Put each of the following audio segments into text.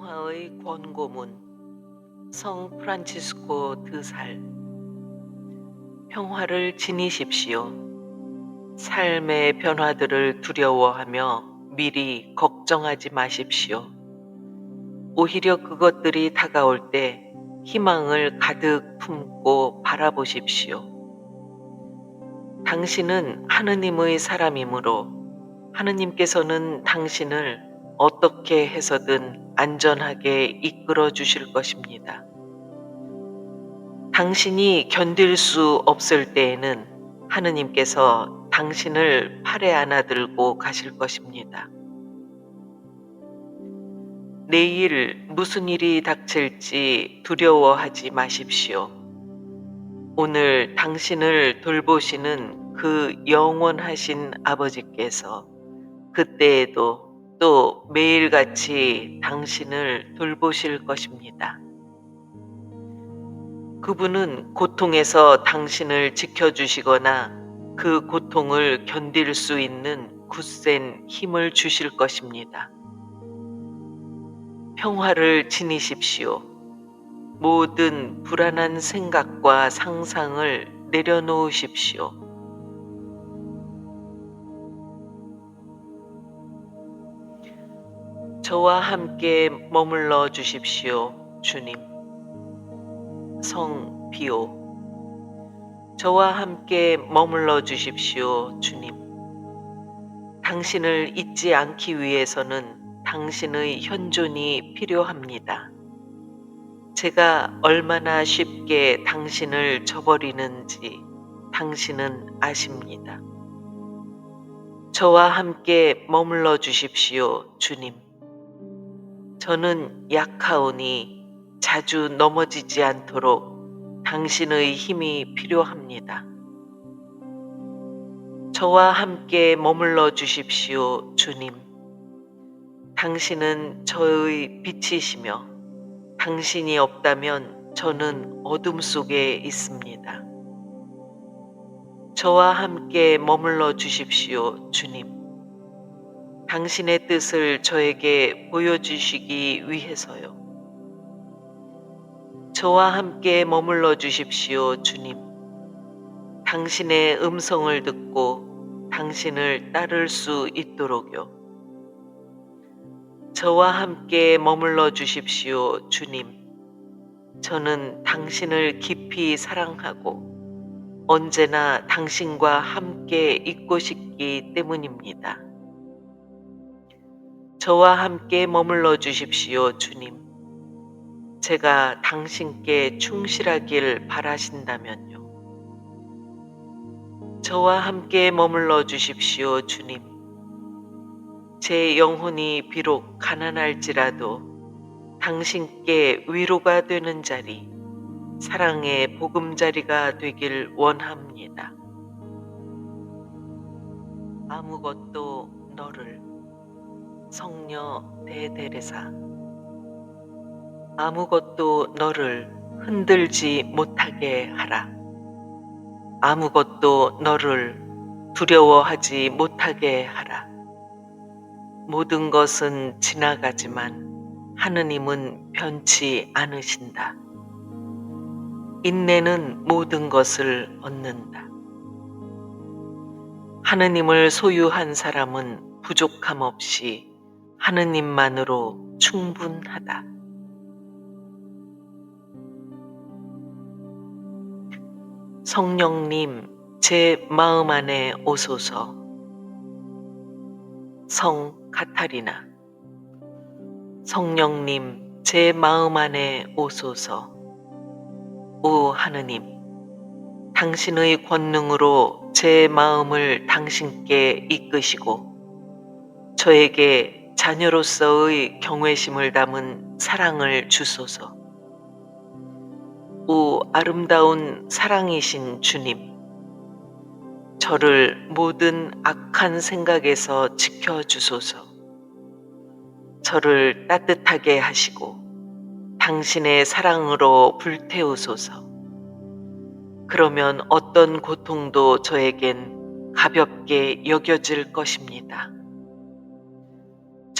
평화의 권고문 성 프란치스코 드살 평화를 지니십시오. 삶의 변화들을 두려워하며 미리 걱정하지 마십시오. 오히려 그것들이 다가올 때 희망을 가득 품고 바라보십시오. 당신은 하느님의 사람이므로 하느님께서는 당신을 어떻게 해서든 안전하게 이끌어 주실 것입니다. 당신이 견딜 수 없을 때에는 하느님께서 당신을 팔에 안아들고 가실 것입니다. 내일 무슨 일이 닥칠지 두려워하지 마십시오. 오늘 당신을 돌보시는 그 영원하신 아버지께서 그때에도 또 매일같이 당신을 돌보실 것입니다. 그분은 고통에서 당신을 지켜주시거나 그 고통을 견딜 수 있는 굳센 힘을 주실 것입니다. 평화를 지니십시오. 모든 불안한 생각과 상상을 내려놓으십시오. 저와 함께 머물러 주십시오, 주님. 성 비오. 저와 함께 머물러 주십시오, 주님. 당신을 잊지 않기 위해서는 당신의 현존이 필요합니다. 제가 얼마나 쉽게 당신을 저버리는지 당신은 아십니다. 저와 함께 머물러 주십시오, 주님. 저는 약하오니 자주 넘어지지 않도록 당신의 힘이 필요합니다. 저와 함께 머물러 주십시오, 주님. 당신은 저의 빛이시며 당신이 없다면 저는 어둠 속에 있습니다. 저와 함께 머물러 주십시오, 주님. 당신의 뜻을 저에게 보여주시기 위해서요. 저와 함께 머물러 주십시오, 주님. 당신의 음성을 듣고 당신을 따를 수 있도록요. 저와 함께 머물러 주십시오, 주님. 저는 당신을 깊이 사랑하고 언제나 당신과 함께 있고 싶기 때문입니다. 저와 함께 머물러 주십시오, 주님. 제가 당신께 충실하길 바라신다면요. 저와 함께 머물러 주십시오, 주님. 제 영혼이 비록 가난할지라도 당신께 위로가 되는 자리, 사랑의 보금자리가 되길 원합니다. 아무것도 너를 성녀 대데레사 아무것도 너를 흔들지 못하게 하라. 아무것도 너를 두려워하지 못하게 하라. 모든 것은 지나가지만 하느님은 변치 않으신다. 인내는 모든 것을 얻는다. 하느님을 소유한 사람은 부족함 없이 하느님만으로 충분하다. 성령님, 제 마음 안에 오소서. 성 카타리나. 성령님, 제 마음 안에 오소서. 오 하느님, 당신의 권능으로 제 마음을 당신께 이끄시고 저에게 자녀로서의 경외심을 담은 사랑을 주소서. 오 아름다운 사랑이신 주님, 저를 모든 악한 생각에서 지켜주소서. 저를 따뜻하게 하시고 당신의 사랑으로 불태우소서. 그러면 어떤 고통도 저에겐 가볍게 여겨질 것입니다.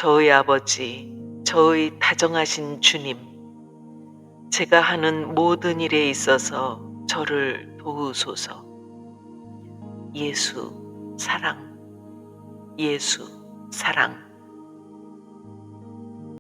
저의 아버지, 저의 다정하신 주님, 제가 하는 모든 일에 있어서 저를 도우소서. 예수, 사랑, 예수, 사랑.